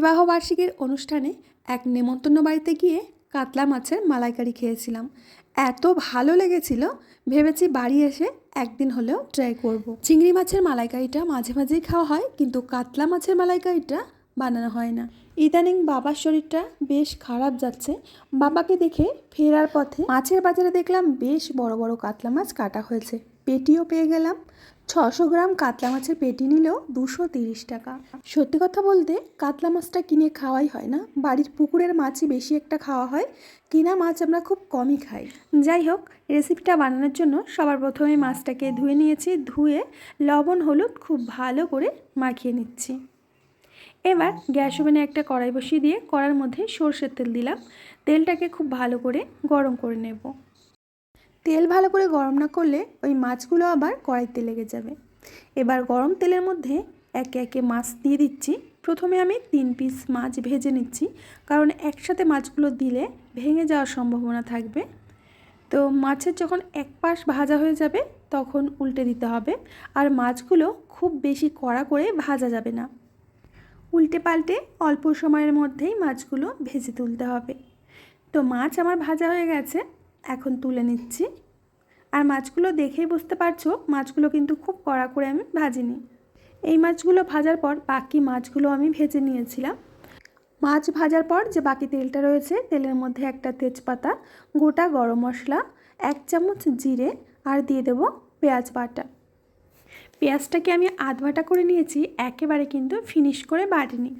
বিবাহবার্ষিকীর অনুষ্ঠানে এক নেমন্তন্ন বাড়িতে গিয়ে কাতলা মাছের মালাইকারি খেয়েছিলাম। এত ভালো লেগেছিল, ভেবেছি বাড়ি এসে একদিন হলেও ট্রাই করব। চিংড়ি মাছের মালাইকারিটা মাঝে মাঝেই খাওয়া হয়, কিন্তু কাতলা মাছের মালাইকারিটা বানানো হয় না। ইদানিং বাবার শরীরটা বেশ খারাপ যাচ্ছে। বাবাকে দেখে ফেরার পথে মাছের বাজারে দেখলাম বেশ বড় বড় কাতলা মাছ কাটা হয়েছে। পেটিও পেয়ে গেলাম। ছশো গ্রাম কাতলা মাছের পেটি নিলেও দুশো তিরিশ টাকা। সত্যি কথা বলতে, কাতলা মাছটা কিনে খাওয়াই হয় না। বাড়ির পুকুরের মাছই বেশি একটা খাওয়া হয়। কিনা মাছ আমরা খুব কমই খাই। যাই হোক, রেসিপিটা বানানোর জন্য সবার প্রথমে মাছটাকে ধুয়ে নিয়েছি। ধুয়ে লবণ, হলুদ খুব ভালো করে মাখিয়ে নিচ্ছি। এবার গ্যাস ওভেনে একটা কড়াই বসিয়ে দিয়ে কড়ার মধ্যে সর্ষের তেল দিলাম। তেলটাকে খুব ভালো করে গরম করে নেব। তেল ভালো করে গরম না করলে ওই মাছগুলো আবার কড়াইতে লেগে যাবে। এবার গরম তেলের মধ্যে একে একে মাছ দিয়ে দিচ্ছি। প্রথমে আমি তিন পিস মাছ ভেজে নিচ্ছি, কারণ একসাথে মাছগুলো দিলে ভেঙে যাওয়ার সম্ভাবনা থাকবে। তো মাছের যখন এক পাশ ভাজা হয়ে যাবে, তখন উল্টে দিতে হবে। আর মাছগুলো খুব বেশি কড়া করে ভাজা যাবে না। উল্টে পাল্টে অল্প সময়ের মধ্যেই মাছগুলো ভেজে তুলতে হবে। তো মাছ আমার ভাজা হয়ে গেছে। এখন তুলে নিচ্ছি। আর মাছগুলো দেখেই বুঝতে পারছ, মাছগুলো কিন্তু খুব কড়া করে আমি ভাজিনি। এই মাছগুলো ভাজার পর বাকি মাছগুলো আমি ভেজে নিয়েছিলাম। মাছ ভাজার পর যে বাকি তেলটা রয়েছে, তেলের মধ্যে একটা তেজপাতা, গোটা গরম মশলা, এক চামচ জিরে আর দিয়ে দেবো পেঁয়াজ বাটা। পেঁয়াজটাকে আমি আধ বাটা করে নিয়েছি, একেবারে কিন্তু ফিনিশ করে বাটিনি।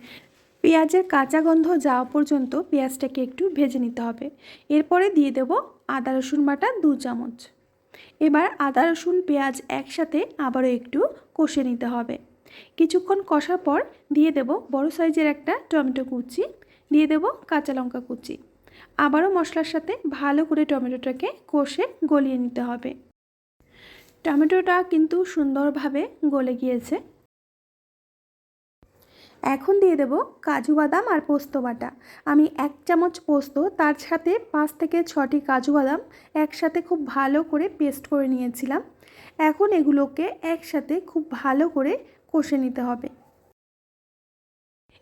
পেঁয়াজের কাঁচা গন্ধ যাওয়া পর্যন্ত পেঁয়াজটাকে একটু ভেজে নিতে হবে। এরপরে দিয়ে দেব আদা, রসুন বাটা দু চামচ। এবার আদা, রসুন, পেঁয়াজ একসাথে আবারও একটু কষে নিতে হবে। কিছুক্ষণ কষার পর দিয়ে দেব বড় সাইজের একটা টমেটো কুচি, দিয়ে দেব কাঁচা লঙ্কা কুচি। আবারও মশলার সাথে ভালো করে টমেটোটাকে কষে গলিয়ে নিতে হবে। টমেটোটা কিন্তু সুন্দরভাবে গলে গিয়েছে। এখন দিয়ে দেব কাজু বাদাম আর পোস্ত বাটা। আমি এক চামচ পোস্ত, তার সাথে পাঁচ থেকে ছটি কাজু বাদাম একসাথে খুব ভালো করে পেস্ট করে নিয়েছিলাম। এখন এগুলোকে একসাথে খুব ভালো করে কষে নিতে হবে।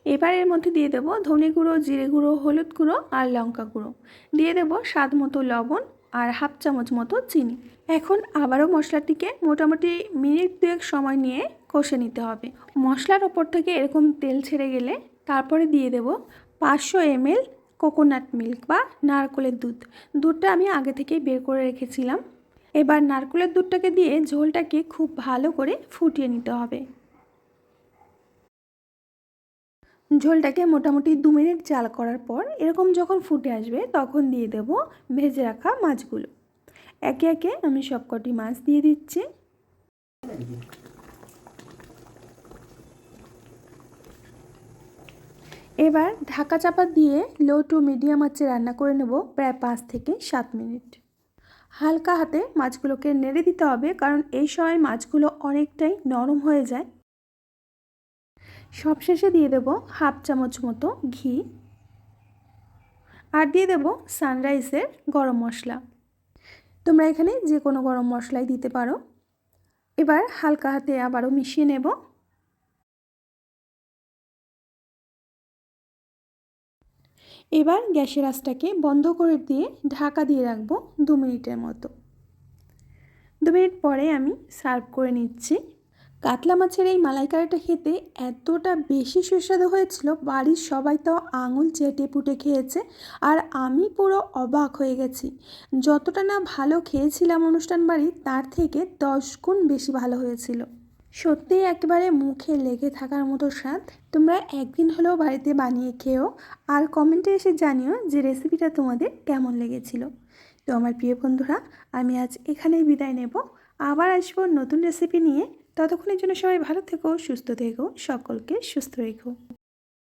এবার এর মধ্যে দিয়ে দেবো ধনে গুঁড়ো, জিরে গুঁড়ো, হলুদ গুঁড়ো আর লঙ্কা গুঁড়ো। দিয়ে দেবো স্বাদ মতো লবণ আর হাফ চামচ মতো চিনি। এখন আবারও মশলাটিকে মোটামুটি মিনিট দুয়েক সময় নিয়ে কষে নিতে হবে। মশলার ওপর থেকে এরকম তেল ছেড়ে গেলে তারপরে দিয়ে দেব পাঁচশো এমএল কোকোনাট মিল্ক বা নারকলের দুধ। দুধটা আমি আগে থেকেই বের করে রেখেছিলাম। এবার নারকলের দুধটাকে দিয়ে ঝোলটাকে খুব ভালো করে ফুটিয়ে নিতে হবে। ঝোলটাকে মোটামুটি দু মিনিট জাল করার পর এরকম যখন ফুটে আসবে তখন দিয়ে দেব ভেজে রাখা মাছগুলো। একে একে আমি সবকটি মাছ দিয়ে দিচ্ছি। এবার ঢাকা চাপা দিয়ে লো টু মিডিয়াম আঁচে রান্না করে নেব প্রায় পাঁচ থেকে সাত মিনিট। হালকা হাতে মাছগুলোকে নেড়ে দিতে হবে কারণ এই সময় মাছগুলো অনেকটাই নরম হয়ে যায়। সবশেষে দিয়ে দেব হাফ চামচ মতো ঘি আর দিয়ে দেব সানরাইসের গরম মশলা। তোমরা এখানে যে কোনো গরম মশলাই দিতে পারো। এবার হালকা হাতে আবারও মিশিয়ে নেব। এবার গ্যাসের আঁচটাকে বন্ধ করে দিয়ে ঢাকা দিয়ে রাখব দু মিনিটের মতো। দু মিনিট পরে আমি সার্ভ করে নিচ্ছি। কাতলা মাছের এই মালাইকারিটা খেতে এতটা বেশি সুস্বাদু হয়েছিল, বাড়ির সবাই তো আঙুল চেটে পুটে খেয়েছে আর আমি পুরো অবাক হয়ে গেছি। যতটা না ভালো খেয়েছিলাম অনুষ্ঠান বাড়ি তার থেকে দশ গুণ বেশি ভালো হয়েছিল। সত্যিই একেবারে মুখে লেগে থাকার মতো স্বাদ। তোমরা একদিন হলেও বাড়িতে বানিয়ে খেও আর কমেন্টে এসে জানিও যে রেসিপিটা তোমাদের কেমন লেগেছিল। তো আমার প্রিয় বন্ধুরা, আমি আজ এখানেই বিদায় নেব। আবার আসব নতুন রেসিপি নিয়ে। ততক্ষণের জন্য সবাই ভালো থেকো সুস্থ থেকো সকলকে সুস্থ রেখো।